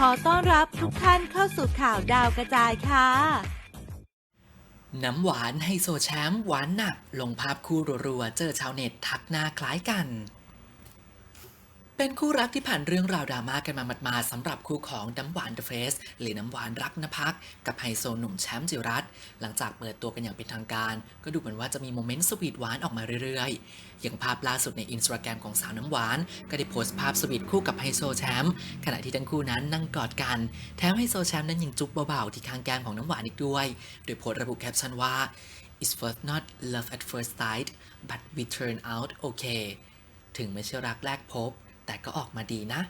ขอต้อนรับทุกท่านเข้าสู่ข่าวดาวกระจายค่ะ น้ำหวานไฮโซแชมป์หวานหนัก ลงภาพคู่รัวๆ เจอชาวเน็ตทักหน้าคล้ายกัน เป็นคู่รักที่ผ่านเรื่องราวดราม่ากันมาหมาดๆสำหรับคู่ของน้ำหวานเดอะเฟสหรือน้ำหวานรักนภักกับไฮโซหนุ่มแชมป์จิรัตหลังจากเปิดตัวกันอย่างเป็นทางการ ก็ดูเหมือนว่าจะมีโมเมนต์สวีทหวานออกมาเรื่อยๆ อย่างภาพล่าสุดในอินสตาแกรมของสาวน้ำหวาน ก็ได้โพสต์ภาพสวีทคู่กับไฮโซแชมป์ขณะที่ทั้งคู่นั้นนั่งกอดกัน แถมไฮโซแชมป์นั้นยังจุ๊บเบาๆที่ข้างแก้มของน้ำหวานอีกด้วย โดยโพสต์ระบุแคปชั่นว่า It's first not love at first sight but we turn out okay ถึงไม่ใช่รักแรกพบ แต่ก็ออกมาดีนะ